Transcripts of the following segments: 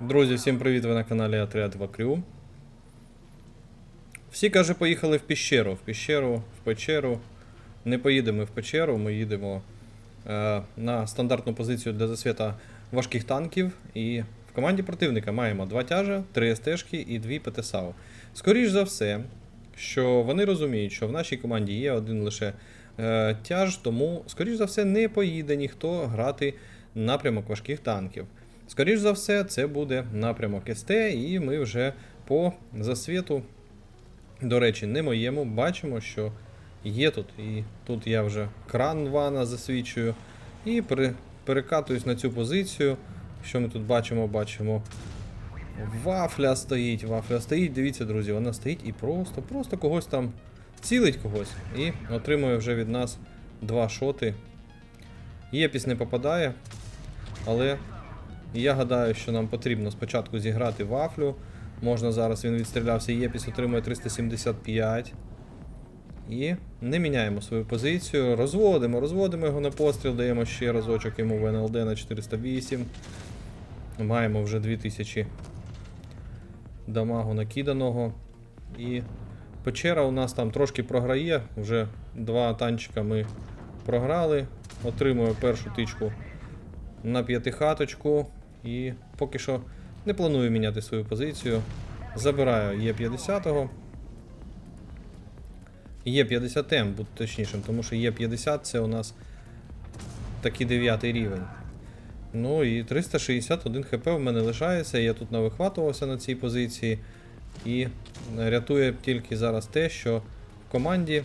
Друзі, всім привіт! Ви на каналі Отряд Вакрю. Всі, каже, поїхали в піщеру. В піщеру, в печеру. Не поїдемо в печеру, ми їдемо е, на стандартну позицію для засвіта важких танків. І в команді противника маємо два тяжа, три СТшки і дві ПТСАУ. Скоріш за все, що вони розуміють, що в нашій команді є один лише е, тяж, тому, скоріш за все, не поїде ніхто грати напрямок важких танків. Скоріш за все, це буде напрямок СТ, і ми вже по засвіту, до речі, не моєму, бачимо, що є тут. І тут я вже кран вана засвічую. І пере, перекатуюсь на цю позицію. Що ми тут бачимо? Бачимо. Вафля стоїть, вафля стоїть. Дивіться, друзі, вона стоїть і просто, просто когось там цілить когось. І отримує вже від нас два шоти. Єпіс не попадає, але я гадаю, що нам потрібно спочатку зіграти вафлю. Можна зараз він відстрілявся, Єпіс отримує 375. І не міняємо свою позицію. Розводимо, розводимо його на постріл, даємо ще разочок йому в НЛД на 408. Маємо вже 2000 дамагу накиданого. І печера у нас там трошки програє. Вже два танчика ми програли. Отримую першу тичку на п'ятихаточку. І поки що не планую міняти свою позицію. Забираю Є50. Є50М, будь точнішим, тому що Є50 це у нас такий 9 рівень. Ну і 361 хп в мене лишається. Я тут навихватувався на цій позиції. І рятує тільки зараз те, що в команді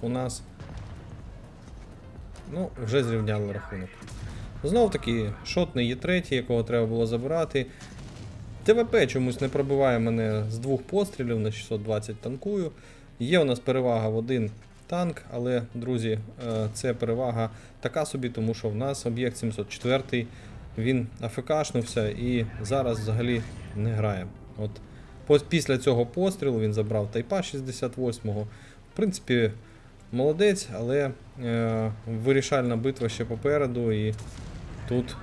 у нас ну, вже зрівняли рахунок. Знов таки, шотний є третій, якого треба було забирати. ТВП чомусь не пробиває мене з двох пострілів на 620 танкую. Є у нас перевага в один танк, але, друзі, е, це перевага така собі, тому що в нас об'єкт 704, він АФКшнувся і зараз взагалі не грає. От після цього пострілу він забрав тайпа 68-го. В принципі, молодець, але е, вирішальна битва ще попереду, і тут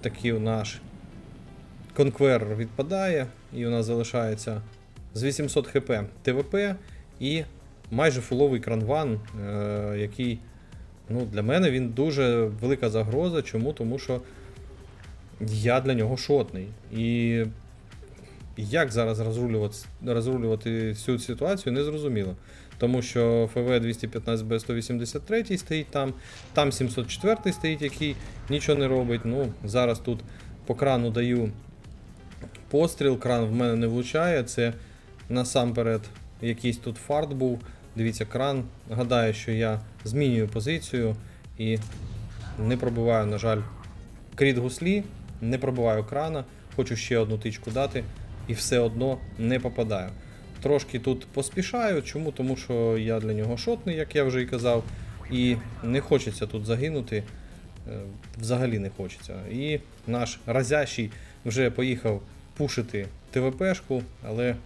такий наш конкверер відпадає, і у нас залишається з 800 хп ТВП і майже фуловий кранван, е, який ну, для мене він дуже велика загроза. Чому? Тому що я для нього шотний. І як зараз розрулювати, розрулювати всю ситуацію, не зрозуміло. Тому що ФВ 215 б 183 стоїть там, там 704 стоїть, який нічого не робить. Ну, зараз тут по крану даю постріл, кран в мене не влучає. Це насамперед якийсь тут фарт був. Дивіться, кран. Гадаю, що я змінюю позицію і не пробиваю, на жаль, кріт гуслі, не пробиваю крана, хочу ще одну тичку дати і все одно не попадаю. Трошки тут поспішаю. Чому? Тому що я для нього шотний, як я вже і казав, і не хочеться тут загинути. Е, Взагалі не хочеться. І наш разящий вже поїхав пушити ТВПшку, але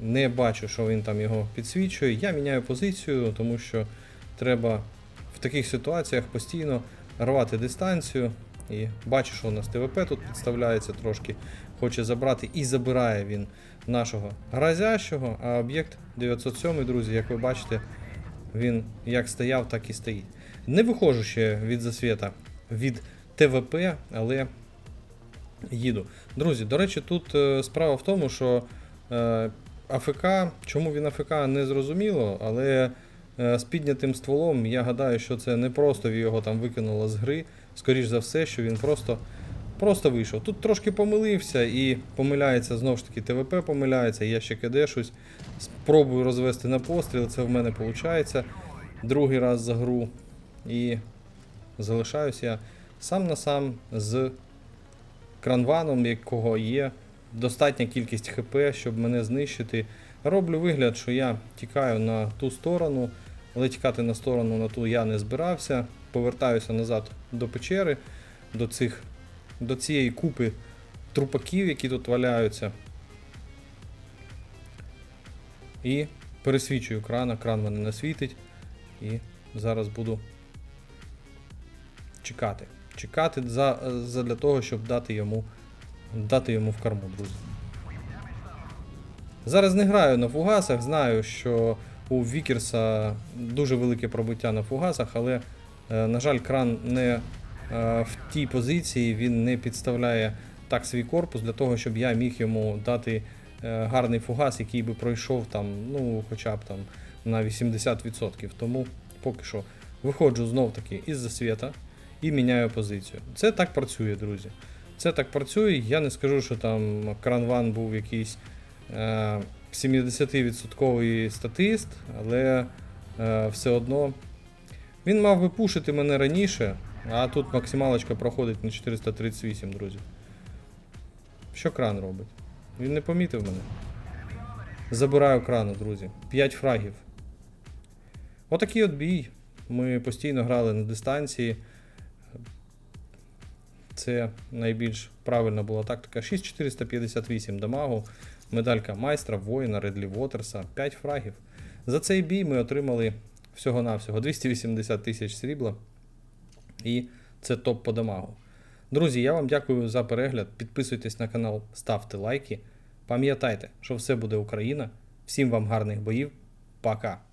не бачу, що він там його підсвічує. Я міняю позицію, тому що треба в таких ситуаціях постійно рвати дистанцію. І бачу, що у нас ТВП тут підставляється трошки, хоче забрати і забирає він нашого гразящого, а об'єкт 907, друзі, як ви бачите, він як стояв, так і стоїть. Не виходжу ще від засвіта від ТВП, але їду. Друзі, до речі, тут е, справа в тому, що е, АФК, чому він АФК не зрозуміло, але з піднятим стволом я гадаю, що це не просто його там викинуло з гри. Скоріш за все, що він просто, просто вийшов. Тут трошки помилився і помиляється знову ж таки ТВП помиляється, я ще кидешусь. Спробую розвести на постріл, це в мене виходить. Другий раз за гру. І залишаюсь я сам на сам з кранваном, якого є достатня кількість ХП, щоб мене знищити. Роблю вигляд, що я тікаю на ту сторону, але тікати на сторону на ту я не збирався. Повертаюся назад до печери, до, цих, до цієї купи трупаків, які тут валяються. І пересвічую крана, кран мене не світить. І зараз буду чекати. Чекати за, за для того, щоб дати йому дати йому в корму, друзі. Зараз не граю на фугасах, знаю, що у Вікерса дуже велике пробиття на фугасах, але, е, на жаль, кран не е, в тій позиції, він не підставляє так свій корпус для того, щоб я міг йому дати е, гарний фугас, який би пройшов там, ну, хоча б там на 80%. Тому поки що виходжу знов таки із засвіта і міняю позицію. Це так працює, друзі. Це так працює. Я не скажу, що там кранван був якийсь 70% статист, але е, все одно він мав би пушити мене раніше, а тут максималочка проходить на 438, друзі. Що кран робить? Він не помітив мене. Забираю крану, друзі. 5 фрагів. Отакий от бій. Ми постійно грали на дистанції. Це найбільш правильна була тактика. 6458 дамагу, медалька майстра, воїна, Редлі Вотерса, 5 фрагів. За цей бій ми отримали всього-навсього 280 тисяч срібла. І це топ по дамагу. Друзі, я вам дякую за перегляд. Підписуйтесь на канал, ставте лайки. Пам'ятайте, що все буде Україна. Всім вам гарних боїв. Пока!